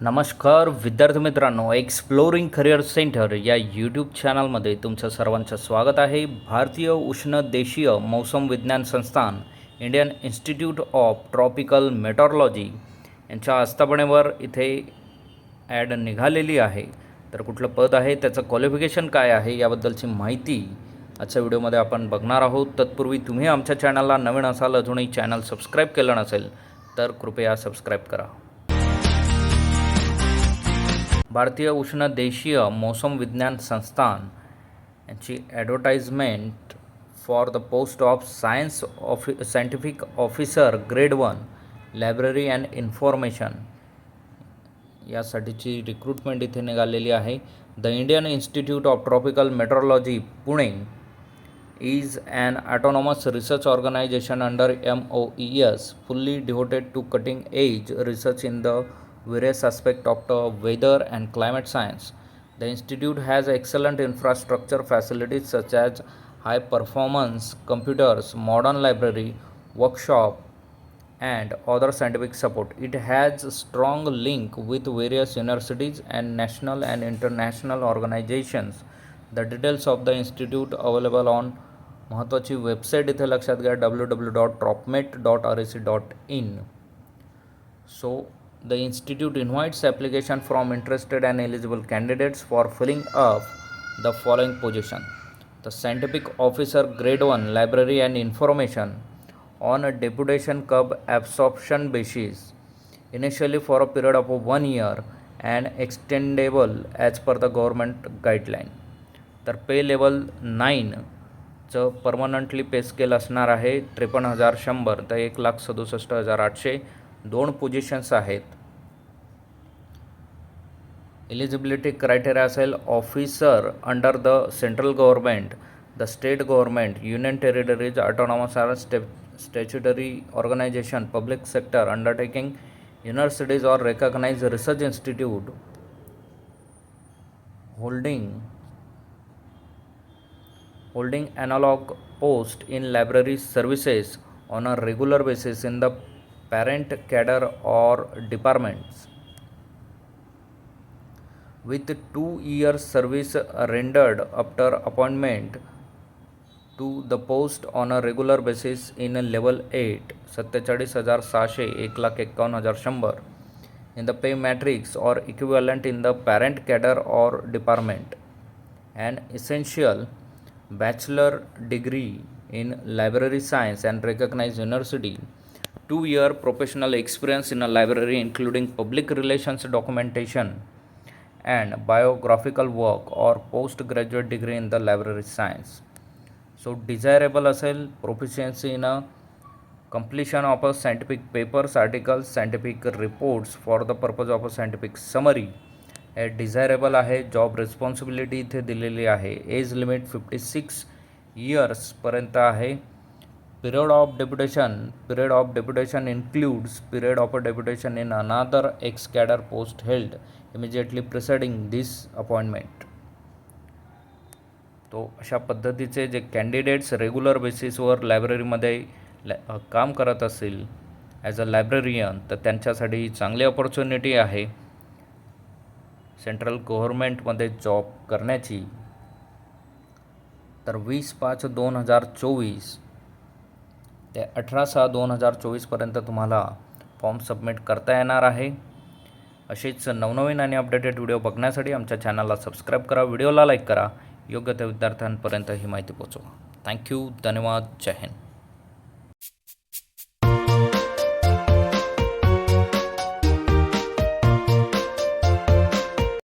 नमस्कार विद्यार्थी मित्रांनो एक्सप्लोरिंग करिअर सेंटर या यूट्यूब चॅनलमध्ये तुमचं सर्वांचं स्वागत आहे. भारतीय उष्ण देशीय मौसम विज्ञान संस्थान Indian Institute of Tropical Meteorology यांच्या आस्थापनेवर इथे ॲड निघालेली आहे. तर कुठलं पद आहे त्याचं क्वालिफिकेशन काय आहे याबद्दलची माहिती आजच्या व्हिडिओमध्ये आपण बघणार आहोत. तत्पूर्वी तुम्ही आमच्या चॅनलला नवीन असाल अजूनही चॅनल सबस्क्राईब केलं नसेल तर कृपया सबस्क्राईब करा. भारतीय उष्णदेशीय मौसम विज्ञान संस्थान यांची advertisement for the post of science ऑफि scientific officer grade one library and information यासाठीची रिक्रुटमेंट इथे निघालेली आहे. The Indian Institute of Tropical Meteorology Pune is and autonomous research organisation under M O E S fully devoted to cutting edge research in the various aspects of the weather and climate science. The institute has excellent infrastructure facilities such as high performance computers, modern library, workshop, and other scientific support. It has a strong link with various universities and national and international organizations. The details of the institute available on महत्त्वाची website इथे लक्षात घ्या W W dot tropmet dot R S C dot in so the institute invites application from interested and eligible candidates for filling up the following position. The scientific officer grade 1 library and information on a deputation cub absorption basis. Initially for a period of one year and extendable as per the government guideline. तर pay level नाईनचं permanently pay scale असणार आहे त्रेपन्न हजार शंभर. तर एक लाख सदुसष्ट हजार आठशे. दोन पोझिशन्स आहेत. एलिजिबिलिटी क्रायटेरिया असेल officer under the central government the state government union territories autonomous or stay statutory organisation public sector undertaking universities or recognise research institute holding holding analog post in library services on a regular basis in the parent cadre or departments with two years service rendered after appointment to the post on a regular basis in level 8 सत्तेचाळीस हजार सहाशे एक लाख एक्कावन्न हजार शंभर in the pay matrix or equivalent in the parent cadre or department an essential bachelor degree in library science and recognized university two year professional experience in a library including public relations documentation and biographical work or postgraduate degree in the library science so desirable असेल proficiency in a completion of a scientific papers articles scientific reports for the purpose of a scientific summary हे desirable आहे job responsibility इथे दिलेली आहे age limit fifty six इयर्सपर्यंत आहे period of deputation period of deputation includes period of a deputation in another ex cadre post held immediately preceding this appointment तो अशा पद्धतीचे जे कॅन्डिडेट्स रेग्युलर बेसिसवर लायब्ररीमध्ये लॅ काम करत असतील ॲज अ लायब्ररियन तर त्यांच्यासाठी चांगली ऑपॉर्च्युनिटी आहे. सेंट्रल गव्हर्मेंटमध्ये जॉब करण्याची. तर वीस पाच दोन हजार चोवीस ते अठरा सहा दोन हजार चोवीसपर्यंत तुम्हाला फॉर्म सबमिट करता येणार आहे. असेच नवनवीन आणि अपडेटेड व्हिडिओ बघण्यासाठी आमच्या चॅनलला सबस्क्राईब करा व्हिडिओला लाईक करा. योग्य त्या विद्यार्थ्यांपर्यंत ही माहिती पोचवा थँक्यू धन्यवाद जय हिंद.